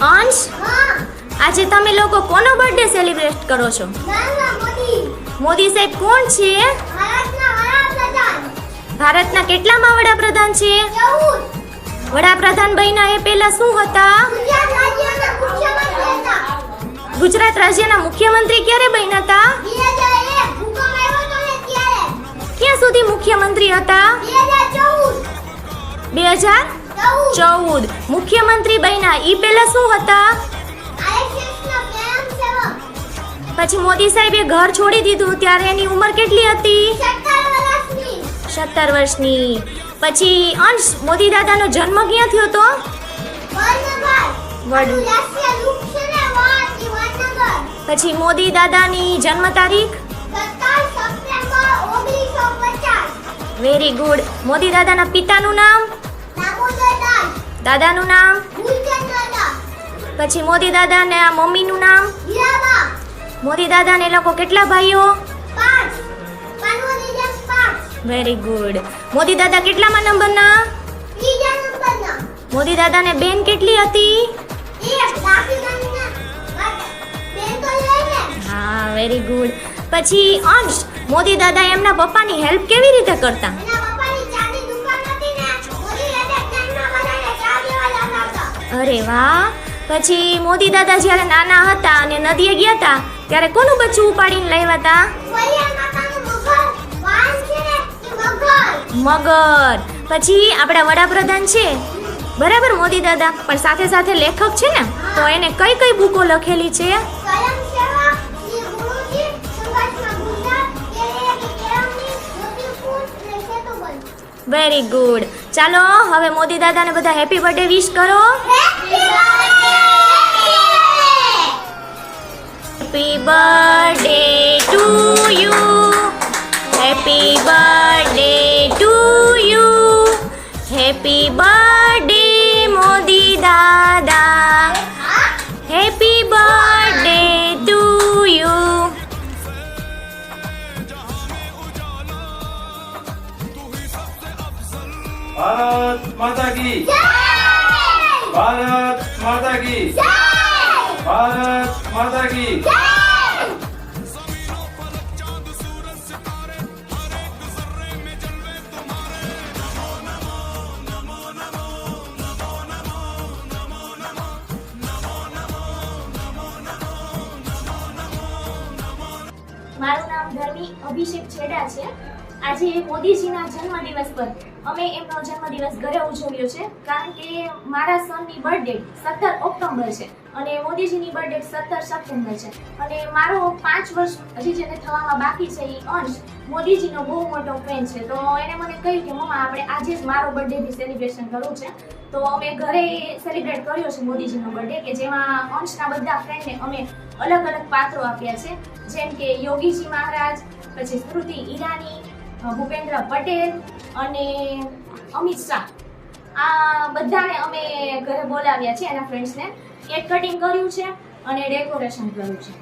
અંશ? આજે તમે લોકો કોનો બર્થડે સેલિબ્રેટ કરો છો? મોદી. સાહેબ કોણ છે? ભારતના કેટલામાં વડાપ્રધાન છે? વડાપ્રધાન બન્યા એ પહેલા શું હતા? ગુજરાત રાજ્યના મુખ્યમંત્રી ક્યારે બન્યા હતા? ક્યાં સુધી મુખ્યમંત્રી હતા? બે હજાર ચૌદ. મુખ્યમંત્રી બન્યા. ઈ પહેલા શું હતા? પછી મોદી સાહેબે ઘર છોડી દીધું. ત્યારે એની ઉંમર કેટલી હતી? સત્તર વર્ષની. પછી અંશ મોદી દાદાનો જન્મ ક્યાં થયો તો? વડનગર વડ- રાષ્ટ્રીય વૃક્ષ છે ને વાત ઈ વડનગર પછી મોદી દાદાની જન્મ તારીખ? Very good. મોદી દાદાના પિતાનું નામ? દાદાનું નામ? પછી મોદી દાદાને આ મમ્મીનું નામ? મોદી દાદાને એ લોકો કેટલા ભાઈઓ? વેરી ગુડ મોદી દાદા કેટલામાં નંબરના મોદી દાદાને બેન કેટલી હતી? હા વેરી ગુડ પછી અંશ મોદી દાદા એમના પપ્પાની હેલ્પ કેવી રીતે કરતા? અરે વાહ. પછી મોદી દાદા જ્યારે નાના હતા અને નદીએ ગયા હતા ત્યારે કોનું બચ્ચું ઉપાડીને લાવ્યા હતા? મગર. પછી આપણા વડાપ્રધાન છે. બરાબર મોદી દાદા? પણ સાથે સાથે લેખક છે ને તો એને કઈ કઈ બુકો લખેલી છે? વેરી ગુડ ચાલો હવે મોદી દાદાને બધા હેપી બર્થડે વિશ કરો. Happy birthday to you happy birthday to you happy birthday Modi दादा happy birthday to you Bharat Mata की। भारत माता की। भारत माता की અભિષેક છેડા છે. આજે મોદીજીના જન્મદિવસ પર અમે એમનો જન્મદિવસ ઘરે ઉજવ્યો છે. કારણ કે મારા સનની બર્થડે સત્તર ઓક્ટોબર છે અને મોદીજીની બર્થડે સત્તર સપ્ટેમ્બર છે. અને મારો પાંચ વર્ષ હજી જેને થવામાં બાકી છે એ અંશ મોદીજીનો બહુ મોટો ફેન છે. તો એણે મને કહ્યું કે, મમ્મા, આપણે આજે જ મારો બર્થડેની સેલિબ્રેશન કરવું છે. તો અમે ઘરે સેલિબ્રેટ કર્યો છે મોદીજીનો બર્થડે કે જેમાં અંશના બધા ફ્રેન્ડને અમે અલગ અલગ પાત્રો આપ્યા છે. જેમ કે યોગીજી મહારાજ પછી સ્મૃતિ ઈરાની ભૂપેન્દ્ર પટેલ અને અમિત શાહ. આ બધાને અમે ઘરે બોલાવ્યા છે એના ફ્રેન્ડ્સને કેક કટિંગ કર્યું છે અને ડેકોરેશન કર્યું છે.